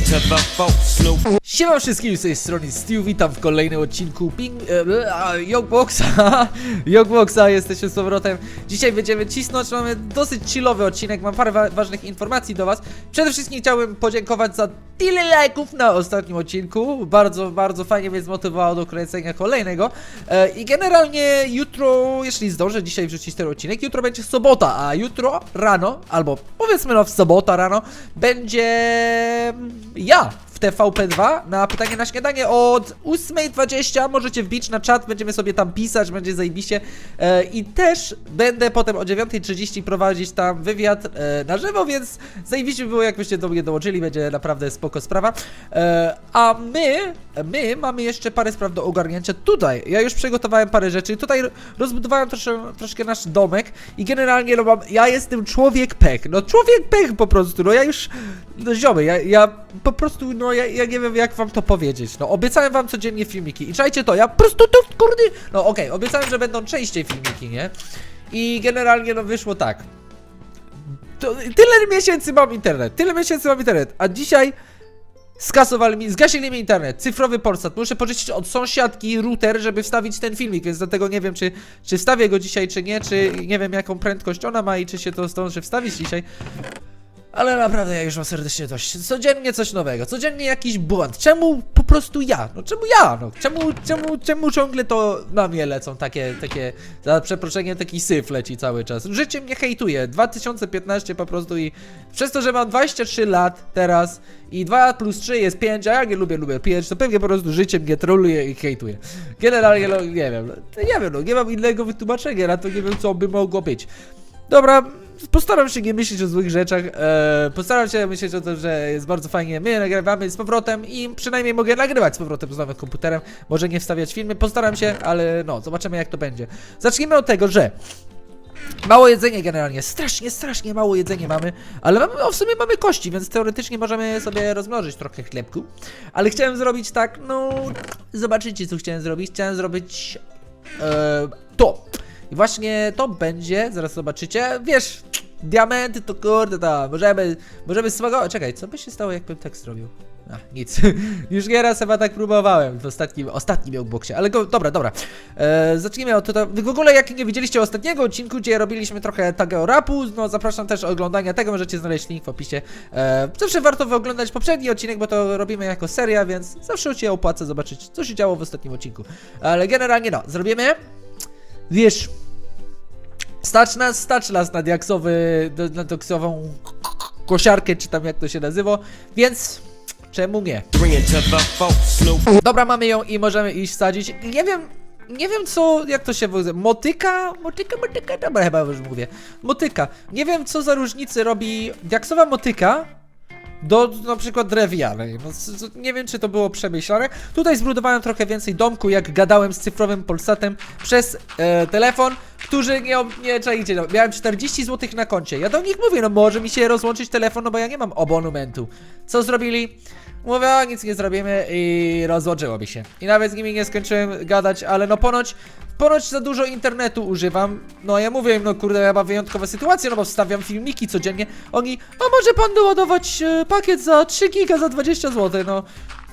to the folks. Snoop Siema wszystkim z tej strony Stu, witam w kolejnym odcinku Ping... E, a, Jogboxa Jogboxa, jesteśmy z powrotem. Dzisiaj będziemy cisnąć, mamy dosyć chillowy odcinek, mam parę wa ważnych informacji do was. Przede wszystkim chciałbym podziękować za tyle lajków na ostatnim odcinku. Bardzo, bardzo fajnie mnie zmotywowało do kręcenia kolejnego. E, I generalnie jutro, jeśli zdążę dzisiaj wrzucić ten odcinek Jutro będzie sobota, a jutro rano, albo powiedzmy no w sobota rano Będzie ja w TVP2 na pytanie na śniadanie od 8.20 możecie wbić na czat, będziemy sobie tam pisać, będzie zajebiście. E, i też będę potem o 9.30 prowadzić tam wywiad e, na żywo, więc zajebiście by było jakbyście do mnie dołączyli, będzie naprawdę spoko sprawa. E, a my, my mamy jeszcze parę spraw do ogarnięcia. Tutaj, ja już przygotowałem parę rzeczy, tutaj rozbudowałem trosze, troszkę nasz domek i generalnie no mam, ja jestem człowiek pech, no człowiek pech po prostu, no ja już, no ziomy, ja, ja po prostu, no ja, ja nie wiem jak wam to powiedzieć, no obiecałem wam codziennie filmiki. I czajcie to, ja po prostu to, kurde, no okej, obiecałem, że będą częściej filmiki, nie? I generalnie no wyszło tak, to, tyle miesięcy mam internet, tyle miesięcy mam internet, a dzisiaj skasowali mi, zgasili mi internet, cyfrowy Polsat, muszę pożyczyć od sąsiadki router, żeby wstawić ten filmik, więc dlatego nie wiem, czy, czy wstawię go dzisiaj, czy nie, czy nie wiem, jaką prędkość ona ma i czy się to zdąży wstawić dzisiaj. Ale naprawdę ja już mam serdecznie dość. Codziennie coś nowego, codziennie jakiś błąd. Czemu po prostu ja? No czemu ja? No czemu, czemu, czemu ciągle to na mnie lecą takie, takie, za przeproszeniem taki syf leci cały czas. Życie mnie hejtuje. 2015 po prostu i przez to, że mam 23 lat teraz i 2 plus 3 jest 5, a ja nie lubię, lubię 5, to pewnie po prostu życie mnie troluje i hejtuje. Generalnie, no nie wiem, no, nie wiem, no nie mam innego wytłumaczenia na to, nie wiem co by mogło być. Dobra, postaram się nie myśleć o złych rzeczach. E, postaram się myśleć o tym, że jest bardzo fajnie. My nagrywamy z powrotem i przynajmniej mogę nagrywać z powrotem z nowym komputerem. Może nie wstawiać filmy, postaram się, ale no, zobaczymy jak to będzie. Zacznijmy od tego, że. Mało jedzenie generalnie, strasznie, strasznie mało jedzenie mamy, ale mamy, o, w sumie mamy kości, więc teoretycznie możemy sobie rozmnożyć trochę chlebku. Ale chciałem zrobić tak, no, zobaczycie co chciałem zrobić. Chciałem zrobić e, to. I właśnie to będzie, zaraz zobaczycie, wiesz, diamenty to kurde tam, możemy, możemy swego, czekaj, co by się stało jakbym tak zrobił? A, nic, już nieraz chyba tak próbowałem w ostatnim, ostatnim Jogboxie, ale go, dobra, dobra, e, zacznijmy od tutaj, wy w ogóle jak nie widzieliście ostatniego odcinku, gdzie robiliśmy trochę Tageo Rapu, no zapraszam też do oglądania tego, możecie znaleźć link w opisie, e, zawsze warto wyoglądać poprzedni odcinek, bo to robimy jako seria, więc zawsze się opłaca zobaczyć, co się działo w ostatnim odcinku, ale generalnie no, zrobimy, wiesz, stać nas, stać nas na diaksowy, na diaksową kosiarkę, czy tam jak to się nazywa, więc czemu nie? Dobra, mamy ją i możemy iść sadzić. Nie wiem, nie wiem co, jak to się nazywa, motyka? Motyka, motyka, dobra chyba już mówię. Motyka. Nie wiem co za różnicy robi diaksowa motyka do na przykład drewnianej. No, nie wiem, czy to było przemyślane. Tutaj zbudowałem trochę więcej domku, jak gadałem z cyfrowym Polsatem przez e, telefon, którzy nie, nie czajcie, no, miałem 40 zł na koncie. Ja do nich mówię, no może mi się rozłączyć telefon, no bo ja nie mam abonumentu. Co zrobili? Mówię, o, nic nie zrobimy i rozłączyło mi się. I nawet z nimi nie skończyłem gadać, ale no ponoć, ponoć za dużo internetu używam. No ja mówię im, no kurde, ja mam wyjątkowe sytuacje, no bo wstawiam filmiki codziennie. Oni, a może pan doładować e, pakiet za 3 giga za 20 zł, no.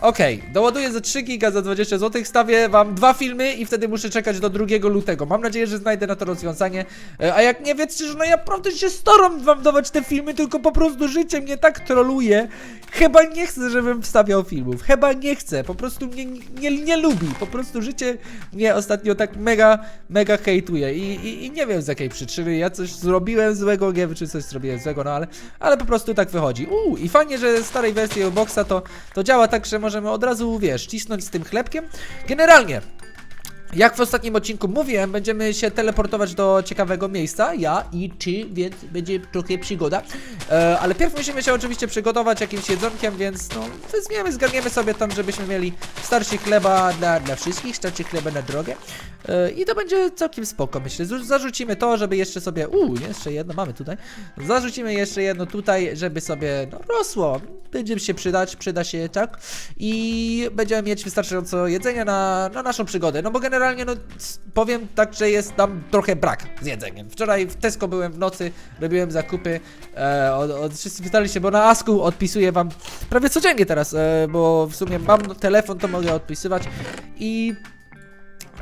Okej, doładuję za 3 giga za 20 zł, stawię wam dwa filmy i wtedy muszę czekać do 2 lutego. Mam nadzieję, że znajdę na to rozwiązanie. E, A jak nie wiecie, że no ja naprawdę się staram wam dawać te filmy, tylko po prostu życie mnie tak troluje. Chyba nie chcę, żebym wstawiał filmów. Chyba nie chcę. Po prostu mnie nie, nie lubi. Po prostu życie mnie ostatnio tak mega, mega hejtuje. I, i, I nie wiem z jakiej przyczyny. Ja coś zrobiłem złego, nie wiem czy coś zrobiłem złego, no ale, ale po prostu tak wychodzi. Uuu, i fajnie, że starej wersji Boxa to, to działa tak, że możemy od razu, wiesz, cisnąć z tym chlebkiem. Generalnie, jak w ostatnim odcinku mówiłem, będziemy się teleportować do ciekawego miejsca, ja i ty, więc będzie trochę przygoda. E, ale pierw musimy się oczywiście przygotować jakimś jedzonkiem, więc no, weźmiemy, zgarniemy sobie tam, żebyśmy mieli starszy chleba dla, dla wszystkich, starszy chleba na drogę. I to będzie całkiem spoko, myślę. Zarzucimy to, żeby jeszcze sobie. Uuu, jeszcze jedno mamy tutaj. Zarzucimy jeszcze jedno tutaj, żeby sobie no, rosło. Będzie się przydać, przyda się, tak? I będziemy mieć wystarczająco jedzenia na, na naszą przygodę. No bo generalnie, no powiem tak, że jest nam trochę brak z jedzeniem. Wczoraj w Tesco byłem w nocy, robiłem zakupy. E, od, od, wszyscy pytali się, bo na Asku odpisuję wam prawie codziennie teraz, e, bo w sumie mam telefon, to mogę odpisywać. I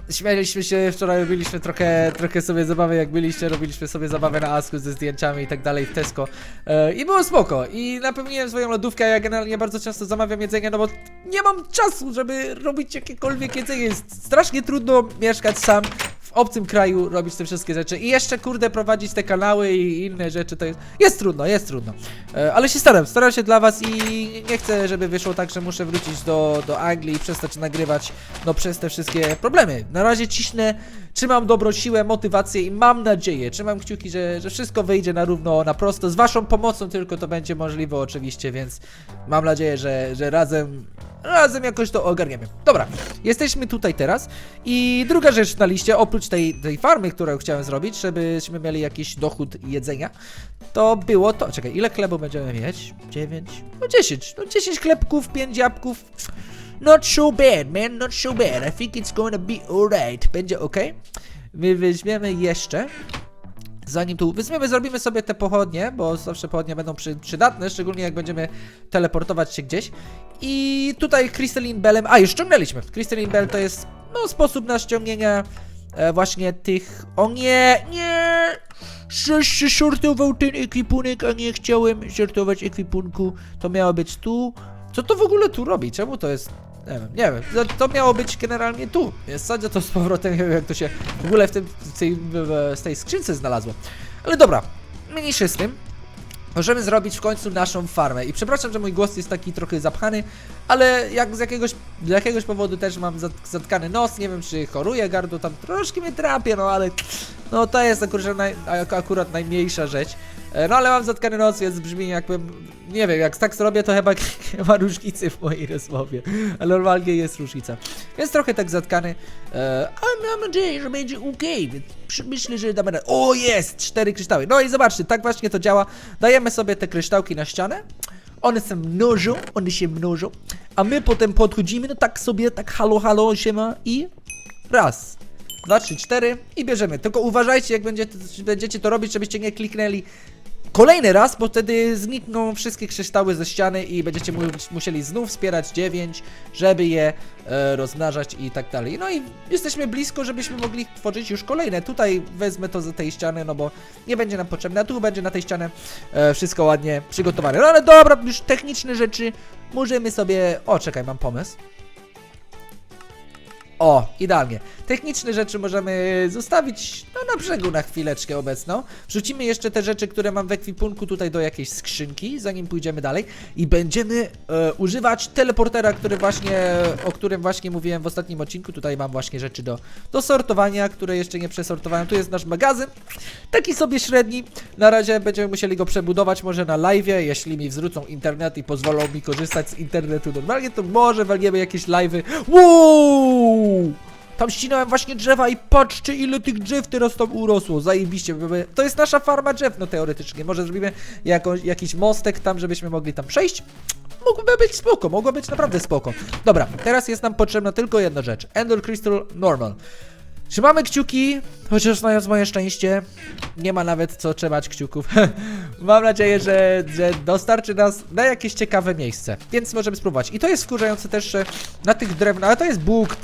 Śmialiśmy się, wczoraj robiliśmy trochę, trochę sobie zabawy, jak byliście, robiliśmy sobie zabawę na Asku ze zdjęciami i tak dalej w Tesco. E, i było spoko. I napełniłem swoją lodówkę, ja generalnie bardzo często zamawiam jedzenie, no bo nie mam czasu, żeby robić jakiekolwiek jedzenie, jest strasznie trudno mieszkać sam obcym kraju, robić te wszystkie rzeczy i jeszcze kurde prowadzić te kanały i inne rzeczy, to jest, jest trudno, jest trudno, e, ale się staram, staram się dla was i nie chcę, żeby wyszło tak, że muszę wrócić do, do Anglii i przestać nagrywać no przez te wszystkie problemy. Na razie ciśnę, trzymam dobrą siłę, motywację i mam nadzieję, trzymam kciuki, że, że wszystko wyjdzie na równo, na prosto. Z waszą pomocą tylko to będzie możliwe oczywiście, więc mam nadzieję, że, że razem razem jakoś to ogarniemy. Dobra, jesteśmy tutaj teraz i druga rzecz na liście, oprócz tej, tej farmy, którą chciałem zrobić, żebyśmy mieli jakiś dochód jedzenia, to było to, czekaj, ile chlebu będziemy mieć? 9? No 10, no 10 chlebków, 5 jabłków, Not so bad, man, not so bad. I think it's gonna be alright. Będzie ok. My weźmiemy jeszcze. Zanim tu weźmiemy, zrobimy sobie te pochodnie, bo zawsze pochodnie będą przy, przydatne, szczególnie jak będziemy teleportować się gdzieś. I tutaj Crystalline Bellem. A, już ściągnęliśmy. Crystalline Bell to jest no, sposób na ściągnięcie e, właśnie tych. O nie, nie! Się sortował ten ekwipunek, a nie chciałem sortować ekwipunku. To miało być tu. Co to w ogóle tu robi? Czemu to jest. Nie wiem, nie wiem. To- miało być generalnie tu. Sadzę to z powrotem, nie wiem jak to się w ogóle w, tym, w tej, w, tej skrzynce znalazło. Ale dobra, mniejszy z tym. Możemy zrobić w końcu naszą farmę. I przepraszam, że mój głos jest taki trochę zapchany, ale jak z jakiegoś, z jakiegoś powodu też mam zat- zatkany nos, nie wiem czy choruję, gardło tam troszkę mnie trapie, no ale no to jest akurat, naj, ak- akurat najmniejsza rzecz. E, No ale mam zatkany nos, więc brzmi jakbym, nie wiem, jak tak zrobię, to chyba nie ma różnicy w mojej rozmowie, ale normalnie jest różnica. Więc trochę tak zatkany, ale mam nadzieję, że będzie ok, więc myślę, że damy radę. O, jest! Cztery kryształy. No i zobaczcie, tak właśnie to działa. Dajemy sobie te kryształki na ścianę, one się mnożą, one się mnożą, a my potem podchodzimy, no tak sobie, tak halo, halo, siema i raz, dwa, trzy, cztery i bierzemy. Tylko uważajcie, jak będziecie, będziecie to robić, żebyście nie kliknęli kolejny raz, bo wtedy znikną wszystkie kryształy ze ściany i będziecie mu musieli znów wspierać 9, żeby je e, rozmnażać i tak dalej. No i jesteśmy blisko, żebyśmy mogli tworzyć już kolejne. Tutaj wezmę to z tej ściany, no bo nie będzie nam potrzebne, a tu będzie na tej ścianie e, wszystko ładnie przygotowane. No ale dobra, już techniczne rzeczy możemy sobie... O, czekaj, mam pomysł. O, idealnie. Techniczne rzeczy możemy zostawić no, na brzegu na chwileczkę obecną. Wrzucimy jeszcze te rzeczy, które mam w ekwipunku tutaj do jakiejś skrzynki, zanim pójdziemy dalej. I będziemy e, używać teleportera, który właśnie, o którym właśnie mówiłem w ostatnim odcinku. Tutaj mam właśnie rzeczy do, do sortowania, które jeszcze nie przesortowałem. Tu jest nasz magazyn, taki sobie średni. Na razie będziemy musieli go przebudować może na live, jeśli mi wzrócą internet i pozwolą mi korzystać z internetu normalnie, to może walniemy jakieś live'y. Wow! Tam ścinałem właśnie drzewa i patrzcie ile tych drzew teraz tam urosło, zajebiście, to jest nasza farma drzew, no teoretycznie, może zrobimy jakąś, jakiś mostek tam, żebyśmy mogli tam przejść, mógłby być spoko, mogło być naprawdę spoko. Dobra, teraz jest nam potrzebna tylko jedna rzecz, Ender Crystal Normal. Trzymamy kciuki, chociaż znając moje szczęście, nie ma nawet co trzymać kciuków. Mam nadzieję, że, że dostarczy nas na jakieś ciekawe miejsce, więc możemy spróbować. I to jest wkurzające też, że na tych drewnach, ale to jest Bóg,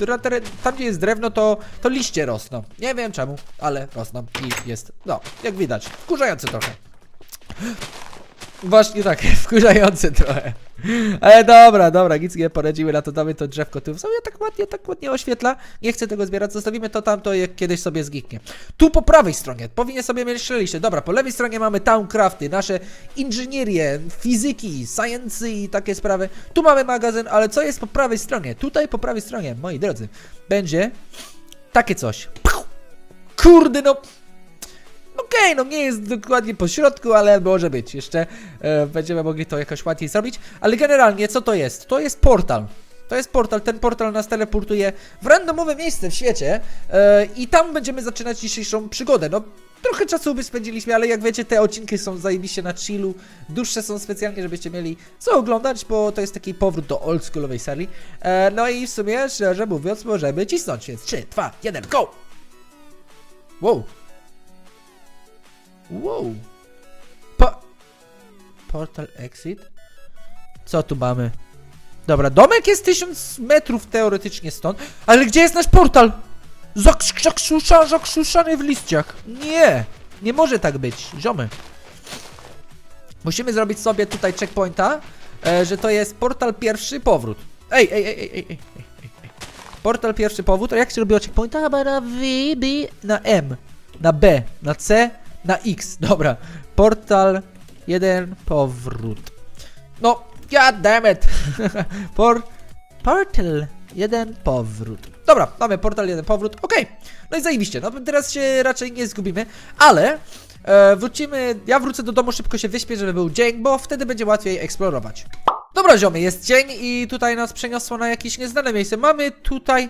tam gdzie jest drewno, to, to liście rosną. Nie wiem czemu, ale rosną i jest, no, jak widać, wkurzające trochę. Właśnie tak, wkurzające trochę. Ale dobra, dobra, nic nie poradzimy na to, damy to drzewko tu. W sumie tak ładnie, tak ładnie oświetla. Nie chcę tego zbierać, zostawimy to tamto, jak kiedyś sobie zgiknie. Tu po prawej stronie, powinien sobie mieć liście. Dobra, po lewej stronie mamy towncrafty, nasze inżynierie, fizyki, science i takie sprawy. Tu mamy magazyn, ale co jest po prawej stronie? Tutaj po prawej stronie, moi drodzy, będzie takie coś. Kurde, no Okej, no nie jest dokładnie po środku, ale może być. Jeszcze e, będziemy mogli to jakoś łatwiej zrobić. Ale generalnie, co to jest? To jest portal. To jest portal, ten portal nas teleportuje w randomowe miejsce w świecie e, i tam będziemy zaczynać dzisiejszą przygodę. No, trochę czasu by spędziliśmy, ale jak wiecie, te odcinki są zajebiście na chillu, dłuższe są specjalnie, żebyście mieli co oglądać, bo to jest taki powrót do oldschoolowej serii. E, no i w sumie, szczerze mówiąc, możemy cisnąć, więc 3, 2, 1, go! Wow. Wow. Po... Portal exit? Co tu mamy? Dobra, domek jest 1000 metrów teoretycznie stąd, ale gdzie jest nasz portal? Zakrzusza, zakrzuszany w liściach. Nie, nie może tak być, ziomy. Musimy zrobić sobie tutaj checkpointa, e, że to jest portal pierwszy powrót. Ej, ej, ej, ej, ej, ej. Portal pierwszy powrót, a jak się robiło checkpointa? Na V, B, na M, na B, na C, na X. Dobra, portal jeden powrót. No, god damn it. Por... Portal jeden powrót. Dobra, mamy portal jeden powrót, okej. No i zajebiście, no teraz się raczej nie zgubimy, ale e, wrócimy, ja wrócę do domu, szybko się wyśpię, żeby był dzień, bo wtedy będzie łatwiej eksplorować. Dobra ziomy, jest dzień i tutaj nas przeniosło na jakieś nieznane miejsce. Mamy tutaj...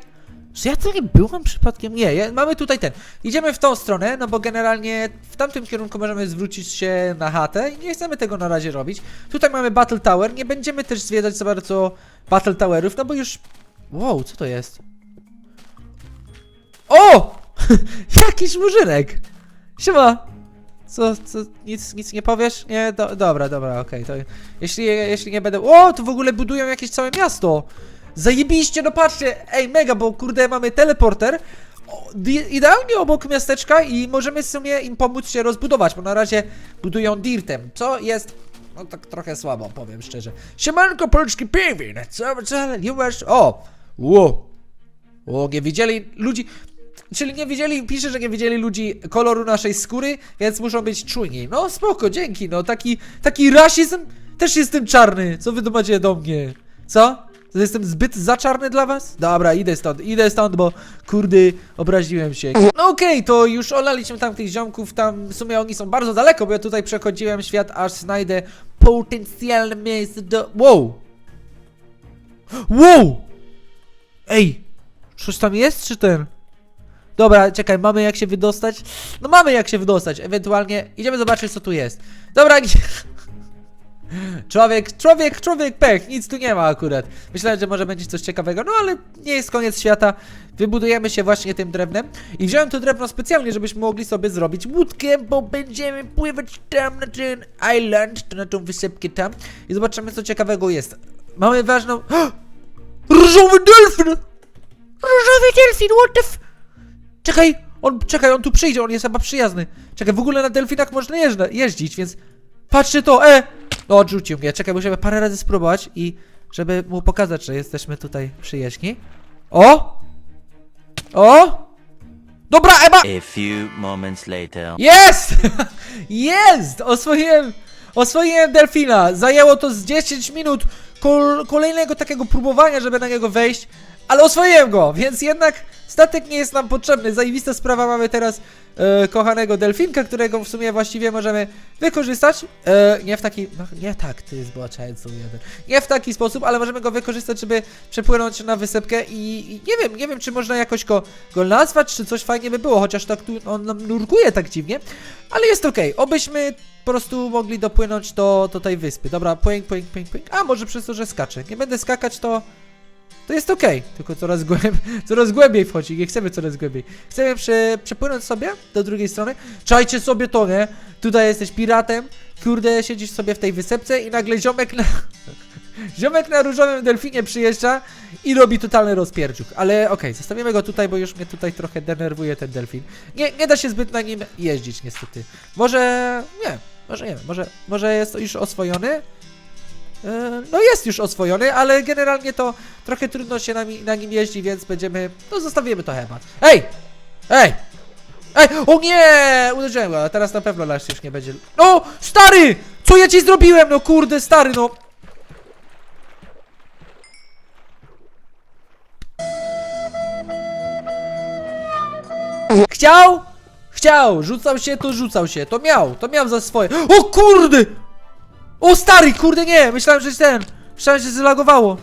Czy ja nie byłam przypadkiem? Nie, ja, mamy tutaj ten. Idziemy w tą stronę, no bo generalnie w tamtym kierunku możemy zwrócić się na chatę i nie chcemy tego na razie robić. Tutaj mamy Battle Tower, nie będziemy też zwiedzać za bardzo Battle Towerów, no bo już... Wow, co to jest? O! Jakiś murzynek! Siema! Co, co, nic, nic nie powiesz? Nie, do, dobra, dobra, okej, to jeśli, jeśli nie będę... O, tu w ogóle budują jakieś całe miasto! Zajebiście, no patrzcie, ej, mega, bo kurde, mamy teleporter idealnie obok miasteczka i możemy w sumie im pomóc się rozbudować, bo na razie budują dirtem, co jest, no tak trochę słabo, powiem szczerze. Siemanko, polski pingwin, co, co, nie masz, o, ło, o, nie widzieli ludzi, czyli nie widzieli, pisze, że nie widzieli ludzi koloru naszej skóry, więc muszą być czujni. No spoko, dzięki, no taki, taki rasizm, też jestem czarny, co wy do mnie, co? Jestem zbyt za czarny dla was? Dobra, idę stąd, idę stąd, bo kurde, obraziłem się. No okej, to już olaliśmy tam tych ziomków, tam w sumie oni są bardzo daleko, bo ja tutaj przechodziłem świat, aż znajdę potencjalne miejsce do... Wow! Wow! Ej! Coś tam jest, czy ten? Dobra, czekaj, mamy jak się wydostać? No mamy jak się wydostać, ewentualnie idziemy zobaczyć co tu jest. Dobra, gdzie... Człowiek, człowiek, człowiek pech, nic tu nie ma akurat. Myślałem, że może będzie coś ciekawego, no ale nie jest koniec świata. Wybudujemy się właśnie tym drewnem. I wziąłem to drewno specjalnie, żebyśmy mogli sobie zrobić łódkę, bo będziemy pływać tam na ten island, na tą wysepkę tam. I zobaczymy, co ciekawego jest. Mamy ważną... Różowy delfin! Różowy delfin, what the f... Czekaj, on, czekaj, on tu przyjdzie, on jest chyba przyjazny. Czekaj, w ogóle na delfinach można jeżdża, jeździć, więc... Patrzcie to, e! No, odrzucił mnie. Czekaj, musimy parę razy spróbować i żeby mu pokazać, że jesteśmy tutaj przyjaźni. O! O! Dobra, Eba! A few moments later. Jest! Jest! Oswoiłem, oswoiłem delfina. Zajęło to z 10 minut kol kolejnego takiego próbowania, żeby na niego wejść, ale oswoiłem go, więc jednak statek nie jest nam potrzebny. Zajebista sprawa, mamy teraz e, kochanego delfinka, którego w sumie właściwie możemy wykorzystać. E, nie w taki, no, nie tak, ty zbłaczając jeden. Nie w taki sposób, ale możemy go wykorzystać, żeby przepłynąć na wysepkę i, i nie wiem, nie wiem, czy można jakoś go, go nazwać, czy coś fajnie by było, chociaż tak tu on nam nurkuje tak dziwnie, ale jest okej. Obyśmy po prostu mogli dopłynąć do, do tej wyspy. Dobra, płyń, płyń, płyń, płyń. A może przez to, że skaczę. Nie będę skakać, to to jest okej, tylko coraz, głęb, coraz głębiej wchodzi, nie chcemy coraz głębiej. Chcemy prze, przepłynąć sobie do drugiej strony. Czajcie sobie to, nie? Tutaj jesteś piratem, kurde, siedzisz sobie w tej wysepce i nagle ziomek na... Ziomek na różowym delfinie przyjeżdża i robi totalny rozpierdziuk. Ale okej, zostawimy go tutaj, bo już mnie tutaj trochę denerwuje ten delfin. Nie, nie da się zbyt na nim jeździć niestety. Może... nie, może nie może, może jest już oswojony? E, No jest już oswojony, ale generalnie to trochę trudno się na, na nim jeździ, więc będziemy... No zostawimy to chyba. Ej! Ej! Ej! O nie! Uderzyłem go, a teraz na pewno Lash już nie będzie... No! Stary! Co ja ci zrobiłem? No kurde, stary, no! Chciał? Chciał! Rzucał się, to rzucał się. To miał, to miał za swoje. O kurde! O stary, kurde nie! Myślałem, że jest ten. Myślałem, że zlagowało.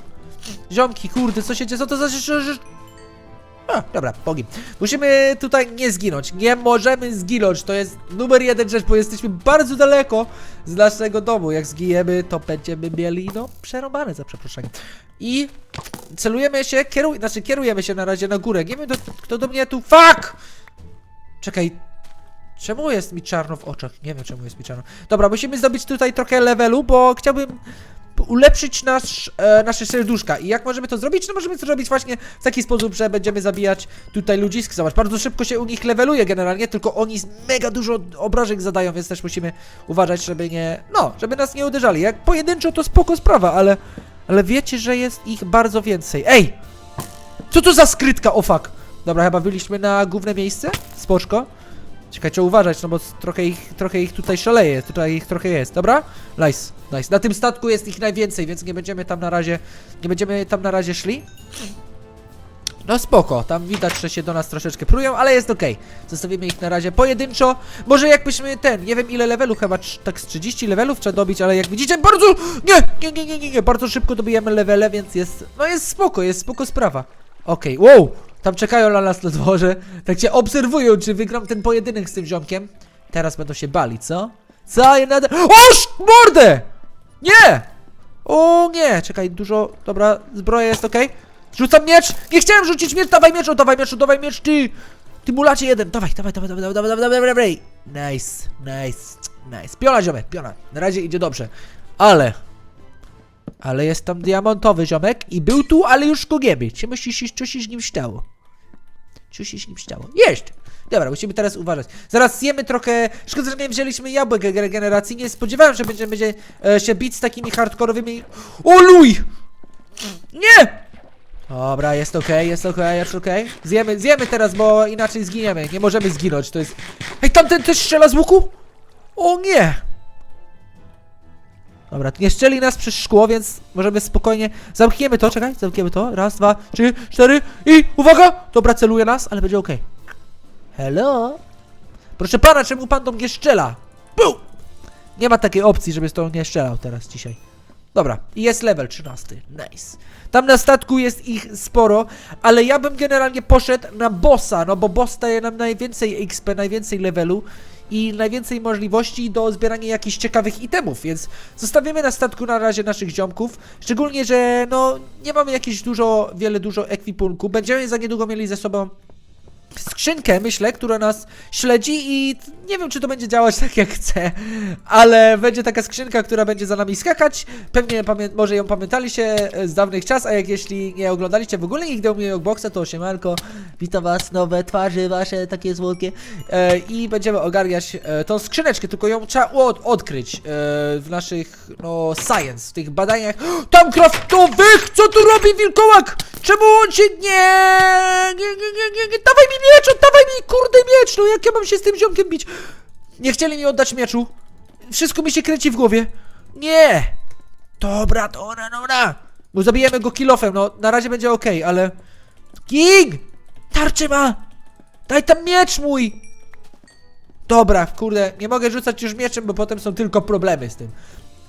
Ziomki, kurde, co się dzieje? Co to za rzecz? A, dobra, bogi. Musimy tutaj nie zginąć. Nie możemy zginąć. To jest numer jeden rzecz, bo jesteśmy bardzo daleko z naszego domu. Jak zginiemy, to będziemy mieli, no, przerąbane za przeproszeniem. I celujemy się, kieruj, znaczy kierujemy się na razie na górę. Nie wiem, kto do mnie tu... Fuck! Czekaj, Czemu jest mi czarno w oczach? Nie wiem czemu jest mi czarno. Dobra, musimy zdobyć tutaj trochę levelu, bo chciałbym ulepszyć nasz, e, nasze serduszka. I jak możemy to zrobić? No możemy to zrobić właśnie w taki sposób, że będziemy zabijać tutaj ludzisk. Zobacz, bardzo szybko się u nich leveluje generalnie, tylko oni mega dużo obrażeń zadają, więc też musimy uważać, żeby nie... No, żeby nas nie uderzali. Jak pojedynczo to spoko sprawa, ale... Ale wiecie, że jest ich bardzo więcej. Ej! Co to za skrytka? O fuck! Dobra, chyba byliśmy na główne miejsce? Spoczko. Czekaj, trzeba uważać, no bo trochę ich, trochę ich tutaj szaleje, tutaj ich trochę jest, dobra? Nice, nice. Na tym statku jest ich najwięcej, więc nie będziemy tam na razie, nie będziemy tam na razie szli. No spoko, tam widać, że się do nas troszeczkę prują, ale jest okej. Zostawimy ich na razie pojedynczo. Może jakbyśmy ten, nie wiem ile levelu, chyba tak z 30 levelów trzeba dobić, ale jak widzicie, bardzo, nie, nie, nie, nie, nie, nie, bardzo szybko dobijemy levele, więc jest, no jest spoko, jest spoko sprawa. Okej, wow, tam czekają na nas na dworze. Tak cię obserwują, czy wygram ten pojedynek z tym ziomkiem. Teraz będą się bali, co? Co? Ja nade... Oż! Mordę! Nie! O nie! Czekaj, dużo... Dobra, zbroja jest okej. Rzucam miecz! Nie chciałem rzucić miecz! Dawaj miecz, dawaj miecz, dawaj miecz, ty! Ty mulacie jeden! Dawaj, dawaj, dawaj, dawaj, dawaj, dawaj, dawaj, dawaj! Nice, nice, nice. Piona ziomek, piona. Na razie idzie dobrze. Ale... Ale jest tam diamentowy ziomek i był tu, ale już go nie Czy myślisz, co się z nim stało? Z nim stało? Jest! Dobra, musimy teraz uważać. Zaraz zjemy trochę... Szkoda, że nie wzięliśmy jabłek regeneracji. Nie spodziewałem się, że będziemy będzie, e, się bić z takimi hardkorowymi... O luj! Nie! Dobra, jest okej, jest okej, jest okej. Zjemy, zjemy teraz, bo inaczej zginiemy. Nie możemy zginąć, to jest... Ej, tamten też strzela z łuku? O nie! Dobra, nie strzeli nas przez szkło, więc możemy spokojnie... Zamkniemy to, czekaj, zamkniemy to. Raz, dwa, trzy, cztery i... Uwaga! Dobra, celuje nas, ale będzie okej. Hello? Proszę pana, czemu pan do mnie strzela? Bum! Nie ma takiej opcji, żeby z tą nie strzelał teraz dzisiaj. Dobra, i jest level 13. Nice. Tam na statku jest ich sporo, ale ja bym generalnie poszedł na bossa, no bo boss daje nam najwięcej XP, najwięcej levelu i najwięcej możliwości do zbierania jakichś ciekawych itemów, więc zostawimy na statku na razie naszych ziomków, szczególnie, że no nie mamy jakieś dużo, wiele dużo ekwipunku, będziemy za niedługo mieli ze sobą skrzynkę, myślę, która nas śledzi i nie wiem, czy to będzie działać tak jak chcę, ale będzie taka skrzynka, która będzie za nami skakać. Pewnie może ją pamiętaliście z dawnych czas, a jak jeśli nie oglądaliście w ogóle nigdy u mnie Boxa, to siemanko, witam was, nowe twarze wasze, takie słodkie e, i będziemy ogarniać e, tą skrzyneczkę, tylko ją trzeba od- odkryć e, w naszych, no, science, w tych badaniach. Tam kraftowych! Co tu robi wilkołak? Czemu on się nie... Nie, nie, nie, nie, nie, dawaj mi miecz, oddawaj mi kurde miecz, no jak ja mam się z tym ziomkiem bić? Nie chcieli mi oddać mieczu. Wszystko mi się kręci w głowie. Nie! Dobra, dobra, dobra. Bo zabijemy go kilofem, no na razie będzie ok, ale... King! Tarczę ma! Daj tam miecz mój! Dobra, kurde, nie mogę rzucać już mieczem, bo potem są tylko problemy z tym.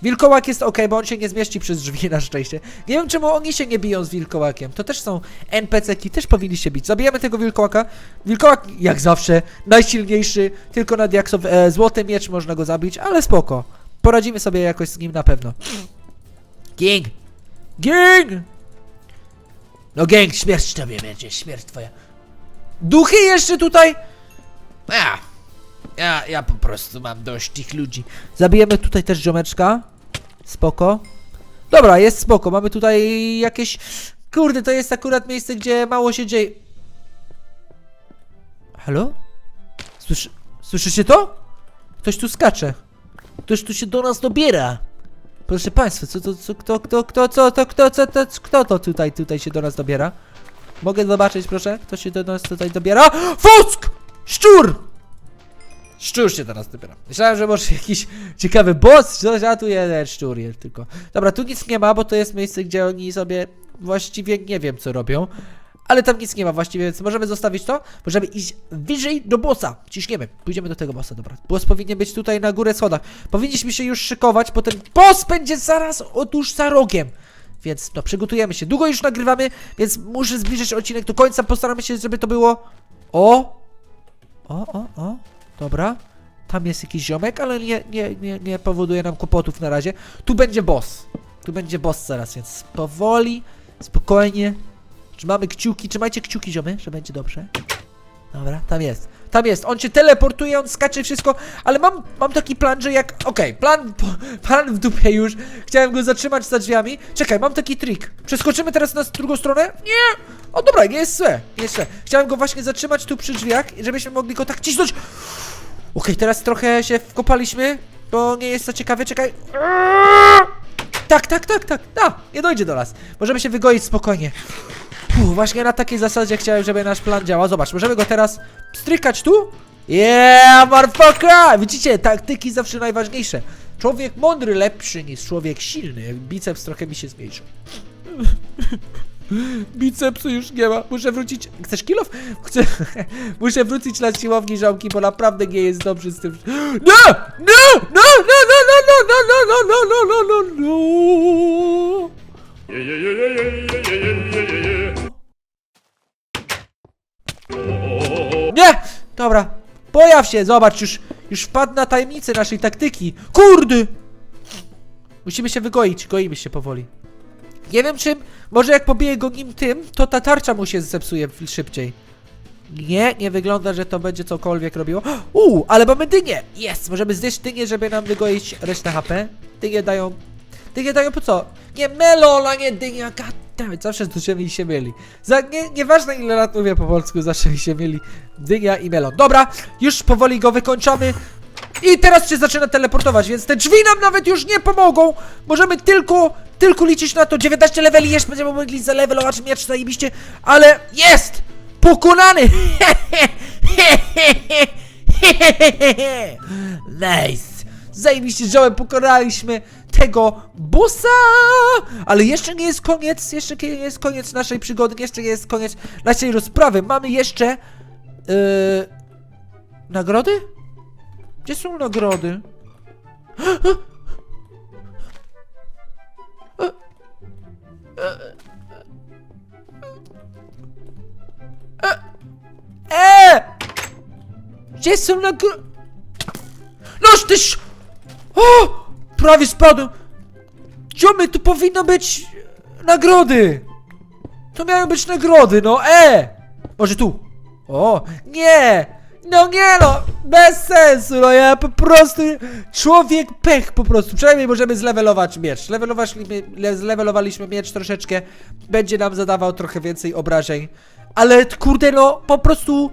Wilkołak jest ok, bo on się nie zmieści przez drzwi na szczęście. Nie wiem czemu oni się nie biją z wilkołakiem. To też są NPC-ki, też powinni się bić. Zabijamy tego wilkołaka. Wilkołak, jak zawsze, najsilniejszy. Tylko na diaksow e, złoty miecz można go zabić, ale spoko. Poradzimy sobie jakoś z nim na pewno. Ging! Ging! No gang, śmierć tobie będzie, śmierć twoja. Duchy jeszcze tutaj? Ja, ja, ja po prostu mam dość tych ludzi. Zabijemy tutaj też ziomeczka. Spoko. Dobra, jest spoko. Mamy tutaj jakieś... Kurde, to jest akurat miejsce, gdzie mało się dzieje. Halo? Słyszy... Słyszycie to? Ktoś tu skacze. Ktoś tu się do nas dobiera. Proszę państwa, co to, co, kto, kto, kto, co, to, kto, co, to, kto to tutaj, tutaj się do nas dobiera? Mogę zobaczyć, proszę? Kto się do nas tutaj dobiera? Fuck! Szczur! Szczur się do nas dobiera. Myślałem, że może jakiś ciekawy boss, coś, a tu jeden szczur jest tylko. Dobra, tu nic nie ma, bo to jest miejsce, gdzie oni sobie właściwie nie wiem, co robią. Ale tam nic nie ma właściwie, więc możemy zostawić to. Możemy iść wyżej do bossa. Ciśniemy. Pójdziemy do tego bossa, dobra. Boss powinien być tutaj na górę schodach. Powinniśmy się już szykować, bo ten boss będzie zaraz otóż za rogiem. więc no, przygotujemy się. Długo już nagrywamy, więc muszę zbliżyć odcinek do końca, postaramy się, żeby to było... O! O, o, o, dobra. Tam jest jakiś ziomek, ale nie, nie, nie, nie powoduje nam kłopotów na razie. Tu będzie boss. Tu będzie boss zaraz, więc powoli, spokojnie. Trzymamy kciuki, trzymajcie kciuki, ziomy, że będzie dobrze. Dobra, tam jest. Tam jest. On cię teleportuje, on skacze wszystko, ale mam, mam taki plan, że jak. Okej, plan, plan w dupie już. Chciałem go zatrzymać za drzwiami. Czekaj, mam taki trik. Przeskoczymy teraz na drugą stronę? Nie! O dobra, nie jest złe, nie jest złe. Chciałem go właśnie zatrzymać tu przy drzwiach, żebyśmy mogli go tak cisnąć. Okej, teraz trochę się wkopaliśmy, bo nie jest to ciekawe, czekaj. Tak, tak, tak, tak, no, nie dojdzie do nas. Możemy się wygoić spokojnie. Uff, właśnie na takiej zasadzie chciałem, żeby nasz plan działał. Zobacz, możemy go teraz strykać tu. Yeah, motherfucker! Widzicie, taktyki zawsze najważniejsze. Człowiek mądry lepszy niż człowiek silny. Biceps trochę mi się zmniejszył. Bicepsu już nie ma. Muszę wrócić. Chcesz kilof? Chcę. Muszę wrócić na siłowni żałki, bo naprawdę nie jest dobrze z tym. No! No! No! No! No! No! No! No! No! No! No! No! No! No! Nie! Dobra. Pojaw się, zobacz, już, już wpadł na tajemnicę naszej taktyki. Kurde! Musimy się wygoić, goimy się powoli. Nie wiem czym, może jak pobiję go nim tym, to ta tarcza mu się zepsuje szybciej. Nie, nie wygląda, że to będzie cokolwiek robiło. Uuu, ale mamy dynię! Jest! Możemy zjeść dynię, żeby nam wygoić resztę HP. Dynie dają... Dynie dają po co? Nie melon, a nie dynia, goddammit, zawsze z duszami się mieli. Za, nie, nieważne ile lat mówię po polsku, zawsze mi się mieli dynia i melon. Dobra, już powoli go wykończamy. I teraz się zaczyna teleportować, więc te drzwi nam nawet już nie pomogą. Możemy tylko, tylko liczyć na to. 19 leveli jeszcze będziemy mogli zalevelować miecz zajebiście, ale jest! Pokonany! nice! Zajebiście z Joe'em pokonaliśmy tego bossa! Ale jeszcze nie jest koniec, jeszcze nie jest koniec naszej przygody, jeszcze nie jest koniec naszej rozprawy. Mamy jeszcze... Yy, nagrody? Gdzie są nagrody? E! Gdzie są nagrody? Noż tyś! O! Prawie spadłem! Dziomy, tu powinno być nagrody! To miały być nagrody, no e! Może tu? O! Nie! No nie no! Bez sensu, no ja po prostu... Człowiek pech po prostu. Przynajmniej możemy zlevelować miecz. Levelowaliśmy, le- zlewelowaliśmy miecz troszeczkę. Będzie nam zadawał trochę więcej obrażeń. Ale kurde no, po prostu...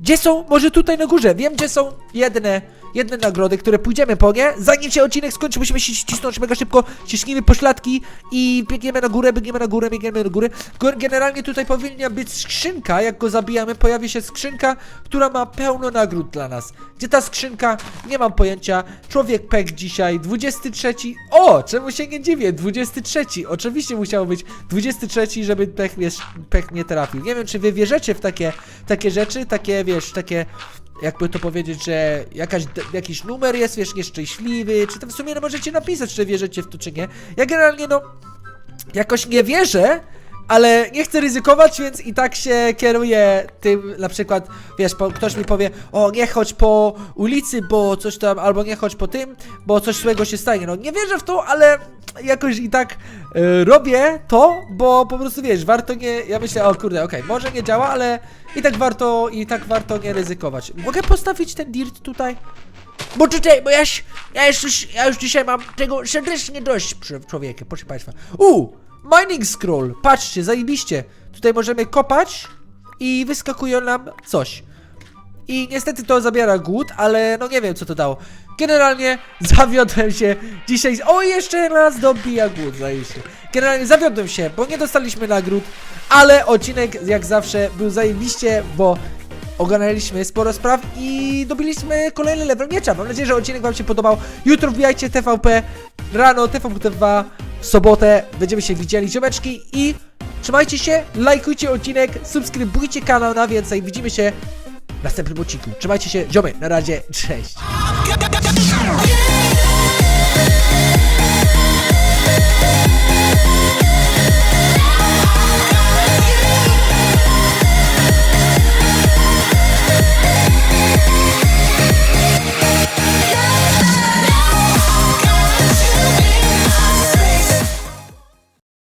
Gdzie są? Może tutaj na górze. Wiem, gdzie są jedne, jedne nagrody, które pójdziemy po nie. Zanim się odcinek skończy, musimy się ścisnąć mega szybko. Ciśnijmy pośladki i biegniemy na górę, biegniemy na górę, biegniemy na górę. Generalnie tutaj powinna być skrzynka. Jak go zabijamy, pojawi się skrzynka, która ma pełno nagród dla nas. Gdzie ta skrzynka? Nie mam pojęcia. Człowiek pek dzisiaj, 23. O, czemu się nie dziwię? 23. Oczywiście musiało być 23, żeby pech mnie, pech mnie trafił. Nie wiem, czy wy wierzycie w takie, takie rzeczy, takie, wiesz, takie jakby to powiedzieć, że jakaś, jakiś numer jest, wiesz, nieszczęśliwy, czy to w sumie no możecie napisać, czy wierzycie w to, czy nie. Ja generalnie, no, jakoś nie wierzę, ale nie chcę ryzykować, więc i tak się kieruję tym, na przykład, wiesz, po, ktoś mi powie, o nie chodź po ulicy, bo coś tam, albo nie chodź po tym, bo coś złego się stanie. No nie wierzę w to, ale jakoś i tak e, robię to, bo po prostu wiesz, warto nie, ja myślę, o kurde, okej, może nie działa, ale i tak warto, i tak warto nie ryzykować. Mogę postawić ten dirt tutaj? Bo tutaj, bo ja, ja, już, ja już dzisiaj mam tego serdecznie dość człowieku, proszę państwa. U, mining scroll, patrzcie, zajebiście. Tutaj możemy kopać i wyskakuje nam coś. I niestety to zabiera głód, ale no nie wiem co to dało. Generalnie zawiodłem się dzisiaj. O, jeszcze raz dobija głód, zajebiście. Generalnie zawiodłem się, bo nie dostaliśmy nagród, ale odcinek jak zawsze był zajebiście, bo ogarnęliśmy sporo spraw i dobiliśmy kolejny level miecza. Mam nadzieję, że odcinek wam się podobał. Jutro wbijajcie TVP, rano TVP2, sobotę będziemy się widzieli, ziomeczki i trzymajcie się, lajkujcie odcinek, subskrybujcie kanał na więcej. Widzimy się w następnym odcinku. Trzymajcie się, ziomy, na razie, cześć.